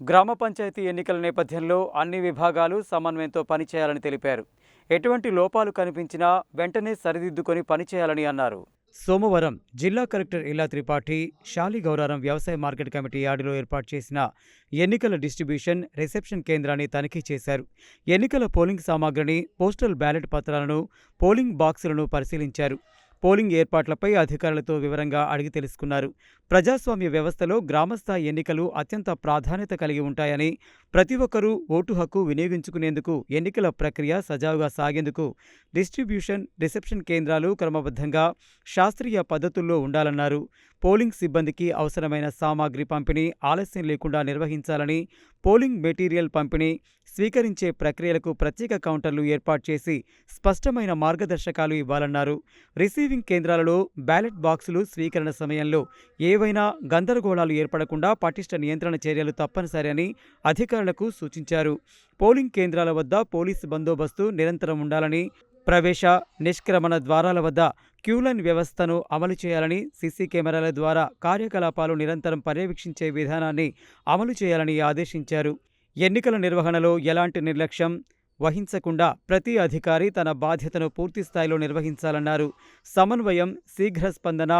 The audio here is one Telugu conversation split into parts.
గ్రామ పంచాయతీ ఎన్నికల నేపథ్యంలో అన్ని విభాగాలు సమన్వయంతో పనిచేయాలని తెలిపారు. ఎటువంటి లోపాలు కనిపించినా వెంటనే సరిదిద్దుకొని పనిచేయాలని అన్నారు. సోమవారం జిల్లా కలెక్టర్ ఇల్లా త్రిపాఠి శాలిగౌరారం వ్యవసాయ మార్కెట్ కమిటీ యార్డులో ఏర్పాటు చేసిన ఎన్నికల డిస్ట్రిబ్యూషన్ రిసెప్షన్ కేంద్రాన్ని తనిఖీ చేశారు. ఎన్నికల పోలింగ్ సామాగ్రిని పోస్టల్ బ్యాలెట్ పత్రాలను పోలింగ్ బాక్సులను పరిశీలించారు. పోలింగ్ ఏర్పాట్లపై అధికారులతో వివరంగా అడిగి తెలుసుకున్నారు. ప్రజాస్వామ్య వ్యవస్థలో గ్రామస్థాయి ఎన్నికలు అత్యంత ప్రాధాన్యత కలిగి ఉంటాయని ప్రతి ఒక్కరూ ఓటు హక్కు వినియోగించుకునేందుకు ఎన్నికల ప్రక్రియ సజావుగా సాగేందుకు డిస్ట్రిబ్యూషన్ రిసెప్షన్ కేంద్రాలు క్రమబద్ధంగా శాస్త్రీయ పద్ధతుల్లో ఉండాలన్నారు. పోలింగ్ సిబ్బందికి అవసరమైన సామాగ్రి పంపిణీ ఆలస్యం లేకుండా నిర్వహించాలని పోలింగ్ మెటీరియల్ పంపిణీ స్వీకరించే ప్రక్రియలకు ప్రత్యేక కౌంటర్లు ఏర్పాటు చేసి స్పష్టమైన మార్గదర్శకాలు ఇవ్వాలన్నారు. రిసీవింగ్ కేంద్రాలలో బ్యాలెట్ బాక్సులు స్వీకరణ సమయంలో ఏవైనా గందరగోళాలు ఏర్పడకుండా పటిష్ట నియంత్రణ చర్యలు తప్పనిసరి అని అధికారులకు సూచించారు. పోలింగ్ కేంద్రాల వద్ద పోలీసు బందోబస్తు నిరంతరం ఉండాలని ప్రవేశ నిష్క్రమణ ద్వారాల వద్ద క్యూలైన్ వ్యవస్థను అమలు చేయాలని సీసీ కెమెరాల ద్వారా కార్యకలాపాలు నిరంతరం పర్యవేక్షించే విధానాన్ని అమలు చేయాలని ఆదేశించారు. ఎన్నికల నిర్వహణలో ఎలాంటి నిర్లక్ష్యం? వహించకుండా ప్రతి అధికారి తన బాధ్యతను పూర్తిస్థాయిలో నిర్వహించాలన్నారు. సమన్వయం శీఘ్ర స్పందన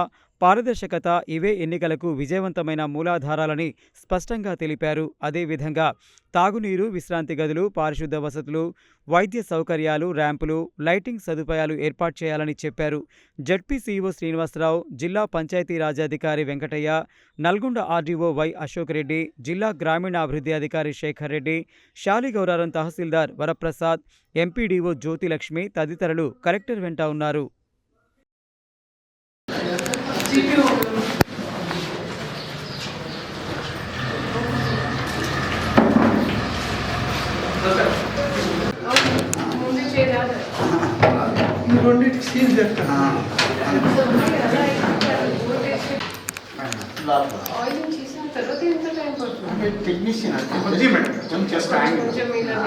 పారదర్శకత ఇవే ఎన్నికలకు విజయవంతమైన మూలాధారాలని స్పష్టంగా తెలిపారు. అదేవిధంగా తాగునీరు విశ్రాంతి గదులు పారిశుద్ధ వసతులు వైద్య సౌకర్యాలు ర్యాంపులు లైటింగ్ సదుపాయాలు ఏర్పాటు చేయాలని చెప్పారు. జడ్పీ సీఈఓ శ్రీనివాసరావు జిల్లా పంచాయతీరాజ్ అధికారి వెంకటయ్య నల్గొండ ఆర్డీఓ వై అశోక్ రెడ్డి జిల్లా గ్రామీణాభివృద్ధి అధికారి శేఖర్ రెడ్డి శాలిగౌరారం తహసీల్దార్ వరప్రసాద్ ఎంపీడీఓ జ్యోతిలక్ష్మి తదితరులు కలెక్టర్ వెంట ఉన్నారు. ఈ రెండింటికి సీల్ చెప్తాను ఆయిలింగ్ చేసిన తర్వాత ఎంత టైం పడుతుంది టెక్నీషియన్ కొంచెం మేడం